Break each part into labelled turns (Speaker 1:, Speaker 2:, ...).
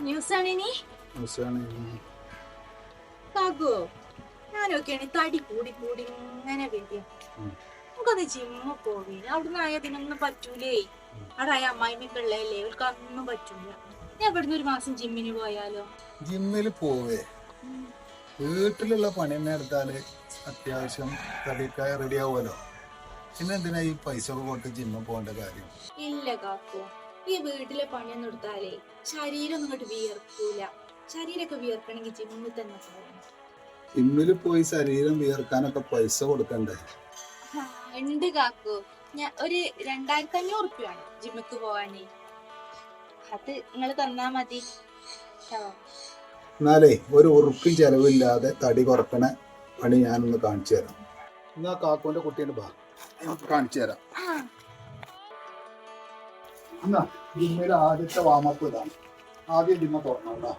Speaker 1: News തടി ആയ പറ്റൂലേ. ഞാൻ ഒരു മാസം പോയാലോ?
Speaker 2: ജിമ്മിൽ പോവേ. വീട്ടിലുള്ള പണി അത്യാവശ്യം തടിക്കായ റെഡി പിന്നെ എന്തിനാ ഈ പൈസ ഒക്കെ കൊടുത്ത് ജിമ്മ പോകേണ്ട കാര്യം?
Speaker 1: ഇല്ല കാക്കു. ഈ വീട്ടിലെ പണിയൊന്നും എടുത്താലേ ശരീരം ഒന്നും വിയർക്കൂല. ശരീരമൊക്കെ വിയർക്കണമെങ്കിൽ ജിമ്മിൽ തന്നെ പോകണം.
Speaker 2: ജിമ്മിൽ പോയി ശരീരം വിയർക്കാനൊക്കെ പൈസ കൊടുക്കണ്ടേ?
Speaker 1: ഉണ്ട് കാക്കു. ഞാൻ ഒരു രണ്ടായിരത്തി അഞ്ഞൂറ് റുപ്യാണ് ജിമ്മിക്ക് പോവാനേ. അത് നിങ്ങൾ തന്നാ മതി.
Speaker 2: എന്നാലേ ഒരു ഉറുപ്പും ചെലവില്ലാതെ തടി കുറക്കണ പണി ഞാനൊന്ന് കാണിച്ചു തരാം. എന്നാ കാക്കുവിന്റെ കുട്ടീന്റെ ബാ ഞാൻ കാണിച്ചു തരാം. എന്നാ ജിമ്മിൽ ആദ്യത്തെ വാമപ്പ് ഇതാണ്. ആദ്യം ജിമ്മ തുറന്നോണ്ടാ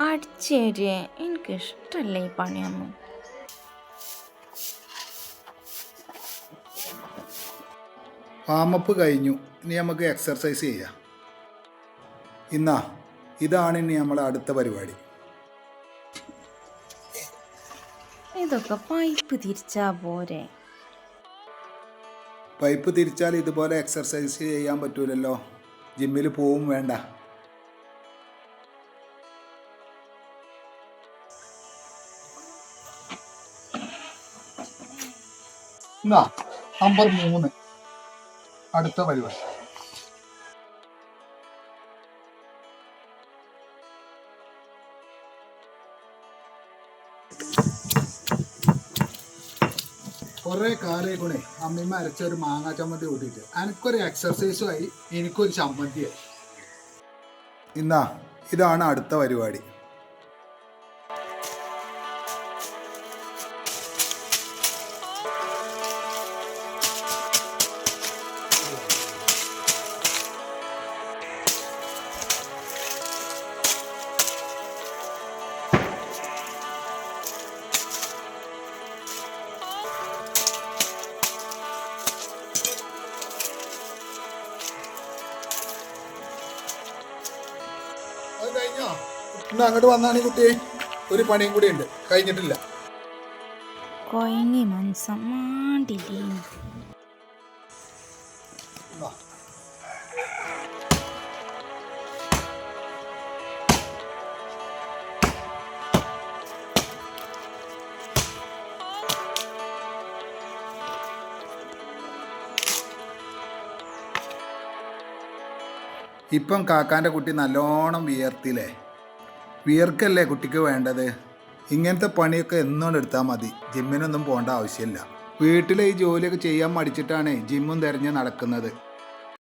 Speaker 3: അടിച്ചേരിയെ എനിക്കിഷ്ടല്ല ഈ പണിയൊന്നും.
Speaker 2: വാമപ്പ് കഴിഞ്ഞു. ഇനി നമുക്ക് എക്സർസൈസ് ചെയ്യാം. ഇന്നാ ഇതാണ് ഇനി നമ്മളെ അടുത്ത പരിപാടി.
Speaker 3: ഇതൊക്കെ പൈപ്പ് തിരിച്ചാ പോരെ.
Speaker 2: പൈപ്പ് തിരിച്ചാൽ ഇതുപോലെ എക്സർസൈസ് ചെയ്യാൻ പറ്റൂലല്ലോ. ജിമ്മിൽ പോവും വേണ്ട. നമ്പർ മൂന്ന്. അടുത്ത പരിപാടി. കുറെ കാലേ കൂടെ അമ്മമ്മ അരച്ച ഒരു മാങ്ങാ ചമ്മന്തി കൂട്ടിയിട്ട്. എനിക്കൊരു എക്സർസൈസുമായി എനിക്കൊരു ചമ്മന്തിയായി. ഇന്നാ ഇതാണ് അടുത്ത പരിപാടി. അത് കഴിഞ്ഞോ? ഇന്ന് അങ്ങോട്ട് വന്നാണ് കുട്ടി ഒരു പണിയും കൂടി ഉണ്ട്. കഴിഞ്ഞിട്ടില്ല.
Speaker 3: കൊയങ്ങി മനസ്സം മാണ്ടില്ലേ?
Speaker 2: ഇപ്പം കാക്കാന്റെ കുട്ടി നല്ലോണം വിയർത്തില്ലേ? വിയർക്കല്ലേ കുട്ടിക്ക് വേണ്ടത്? ഇങ്ങനത്തെ പണിയൊക്കെ എന്നോണ്ട് എടുത്താൽ മതി. ജിമ്മിനൊന്നും പോകേണ്ട ആവശ്യമില്ല. വീട്ടിലെ ഈ ജോലിയൊക്കെ ചെയ്യാൻ മടിച്ചിട്ടാണ് ജിമ്മും തിരഞ്ഞ് നടക്കുന്നത്.